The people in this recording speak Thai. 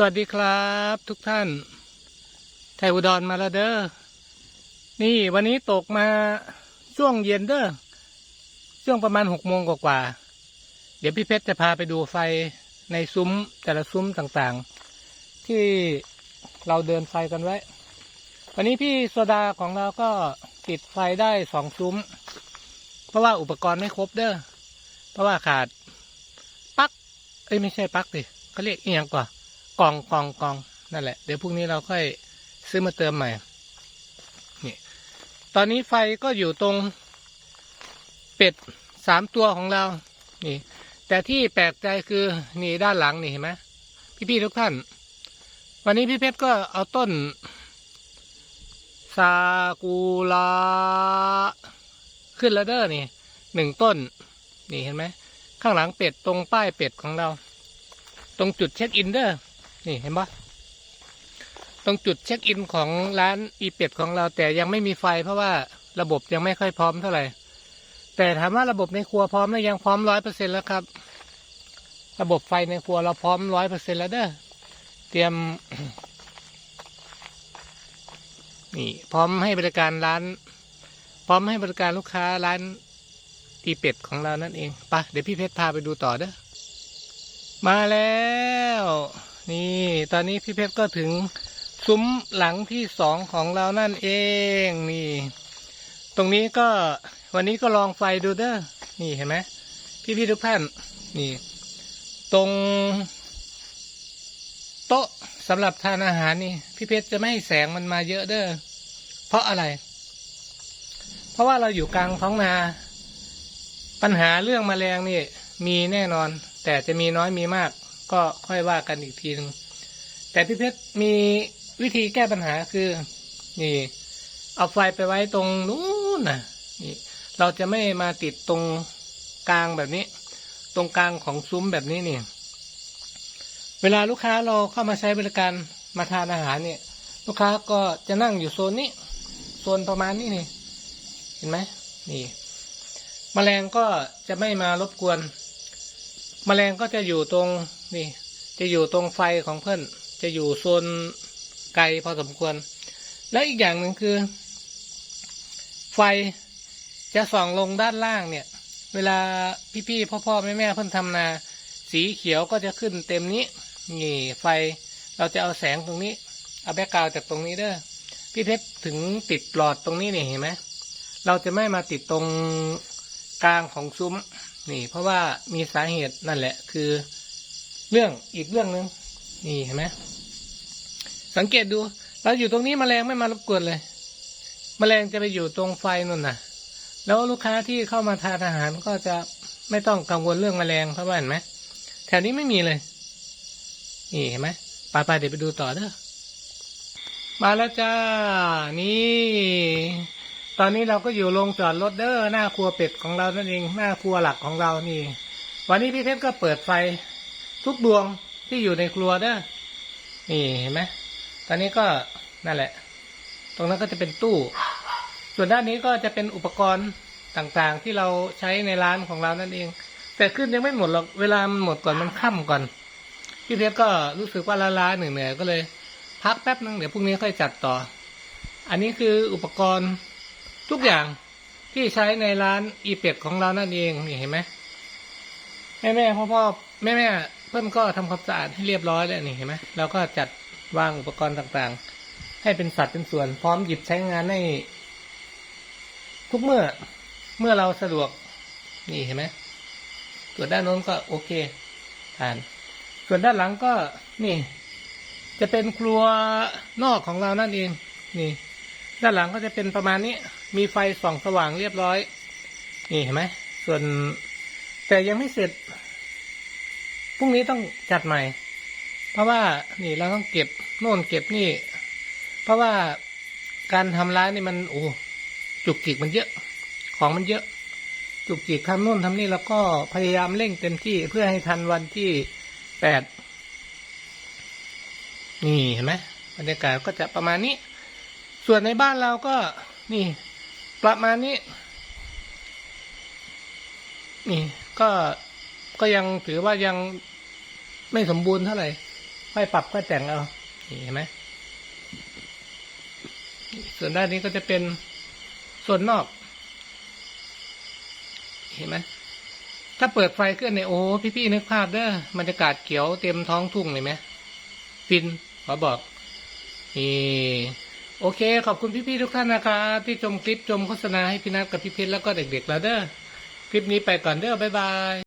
สวัสดีครับทุกท่าน ไทยอุดรมาแล้วเด้อ นี่วันนี้ตกมาช่วงเย็นเด้อ ช่วงประมาณหกโมงกว่าๆเดี๋ยวพี่เพชรจะพาไปดูไฟในซุ้มแต่ละซุ้มต่างๆ ที่เราเดินไฟกันไว้ วันนี้พี่โซดาของเราก็ติดไฟได้สองซุ้ม เพราะว่าอุปกรณ์ไม่ครบเด้อ เพราะว่าขาด ปักเอ้ยไม่ใช่ปักสิเขาเรียกเอียงก่อน กองกองกองนั่นแหละ เดี๋ยวพรุ่งนี้เราค่อยซื้อมาเติมใหม่นี่ตอนนี้ไฟก็อยู่ตรงเป็ดสามตัวของเรา นี่ แต่ที่แปลกใจคือนี่ด้านหลังนี่เห็นไหมพี่ๆทุกท่าน วันนี้พี่เพชรก็เอาต้นซากุระขึ้นแล้วเด้อนี่หนึ่งต้น นี่เห็นไหมข้างหลังเป็ดตรงป้ายเป็ดของเรา ตรงจุดเช็คอินเด้อ นี่เห็นปะตรงจุดเช็คอินของร้านอีเป็ดของเราแต่ยังไม่มีไฟ เพราะว่าระบบยังไม่ค่อยพร้อมเท่าไหร่ แต่ถามว่าระบบในครัวพร้อมแล้วยังพร้อมร้อยเปอร์เซ็นแล้วครับ ระบบไฟในครัวเราพร้อมร้อยเปอร์เซ็นแล้วเด้อเตรียม นี่พร้อมให้บริการร้าน พร้อมให้บริการลูกค้าร้านอีเป็ดของเรานั่นเองปะเดี๋ยวพี่เพชรพาไปดูต่อเด้อมาแล้ว นี่ตอนนี้พี่เพชรก็ถึงซุ้มหลังที่สองของเรานั่นเองนี่ ตรงนี้ก็วันนี้ก็ลองไฟดูเด้อนี่เห็นไหมพี่พี่ทุกท่านนี่ ตรง โต๊ะสำหรับทานอาหารนี่ พี่เพชรจะไม่ให้แสงมันมาเยอะเด้อเพราะอะไร เพราะว่าเราอยู่กลางท้องนา ปัญหาเรื่องแมลงนี่ มีแน่นอน แต่จะมีน้อยมีมาก ก็ค่อยว่ากันอีกทีหนึงแต่พี่เพชรมีวิธีแก้ปัญหาคือ นี่ เอาไฟไปไว้ตรงนู้นนะนี่ เราจะไม่มาติดตรงกลางแบบนี้ ตรงกลางของซุ้มแบบนี้นี่ เวลาลูกค้าเราเข้ามาใช้บริการมาทานอาหารเนี่ย ลูกค้าก็จะนั่งอยู่โซนนี้โซนประมาณนี้นี่ เห็นไหมนี่แมลงก็จะไม่มารบกวนแมลงก็จะอยู่ตรง นี่จะอยู่ตรงไฟของเพื่อนจะอยู่โซนไกลพอสมควร แล้วอีกอย่างหนึ่งคือ ไฟจะส่องลงด้านล่างเนี่ย เวลาพี่ๆพ่อๆแม่ๆเพื่อนทำนา สีเขียวก็จะขึ้นเต็มนี้นี่ไฟเราจะเอาแสงตรงนี้ เอาแบ็กกราวจากตรงนี้เด้อพี่เพชรถึงติดหลอดตรงนี้นี่เห็นไหมเราจะไม่มาติดตรงกลางของซุ้มนี่ เพราะว่ามีสาเหตุนั่นแหละ คือ เรื่องอีกเรื่องหนึ่งนี่เห็นไหมสังเกตดูเราอยู่ตรงนี้แมลงไม่มารบกวนเลยแมลงจะไปอยู่ตรงไฟนู่นน่ะแล้วลูกค้าที่เข้ามาทานอาหารก็จะไม่ต้องกังวลเรื่องแมลงเพราะว่าเห็นไหมแถวนี้ไม่มีเลย นี่เห็นไหมไปไปเดี๋ยวไปดูต่อเด้อมาแล้วจ้า นี่ ตอนนี้เราก็อยู่โรงจอดรถเด้อหน้าครัวเป็ดของเรานั่นเอง หน้าครัวหลักของเรานี่ วันนี้พี่เพชรก็เปิดไฟ ทุกดวงที่อยู่ในครัวเด้อนี่เห็นไหมตอนนี้ก็นั่นแหละ ตรงนั้นก็จะเป็นตู้ ส่วนด้านนี้ก็จะเป็นอุปกรณ์ต่างๆ ที่เราใช้ในร้านของเรานั่นเอง แต่ขึ้นยังไม่หมดหรอกเวลามันหมดก่อนมันค่ำก่อนพี่เพชรก็รู้สึกว่าล้าๆเหนื่อยๆก็เลย พักแป๊บนึงเดี๋ยวพรุ่งนี้ค่อยจัดต่อ อันนี้คืออุปกรณ์ทุกอย่างที่ใช้ในร้านอีเป็ดของเรานั่นเองนี่เห็นไหมแม่แม่พ่อพ่อแม่แม่ เพื่อนก็ทำความสะอาดให้เรียบร้อยแล้วนี่เห็นไหมเราก็จัดวางอุปกรณ์ต่างๆ ให้เป็นสัดเป็นส่วน พร้อมหยิบใช้งานให้ทุกเมื่อเมื่อเราสะดวกนี่เห็นไหมส่วนด้านโน้นก็โอเคผ่าน ส่วนด้านหลังก็นี่ จะเป็นครัวนอกของเรานั่นเองนี่ ด้านหลังก็จะเป็นประมาณนี้ มีไฟส่องสว่างเรียบร้อย นี่เห็นไหมส่วนแต่ยังไม่เสร็จ พรุ่งนี้ต้องจัดใหม่ เพราะว่านี่เราต้องเก็บโน่นเก็บนี่ เพราะว่าการทำร้านนี่มันโอ้จุกจิกมันเยอะ ของมันเยอะ จุกจิกทำโน่นทำนี่แล้วก็พยายามเร่งเต็มที่เพื่อให้ทันวันที่แปดนี่เห็นไหมบรรยากาศก็จะประมาณนี้ ส่วนในบ้านเราก็นี่ ประมาณนี้ นี่ก็ ก็ยังถือว่ายังไม่สมบูรณ์เท่าไหร่ค่อยปรับค่อยแต่งเอานี่เห็นไหมส่วนด้านนี้ก็จะเป็นส่วนนอก เห็นไหมถ้าเปิดไฟขึ้นเนี่ยโอ้พี่ๆนึกภาพเด้อบรรยากาศเขียวเต็มท้องทุ่งเลยไหมฟินขอบอกนี่โอเค ขอบคุณพี่ๆทุกท่านนะครับที่ชมคลิปชมโฆษณาให้พี่นัทกับพี่เพชรแล้วก็เด็กๆแล้วเด้อคลิปนี้ไปก่อนเด้อบ๊ายบาย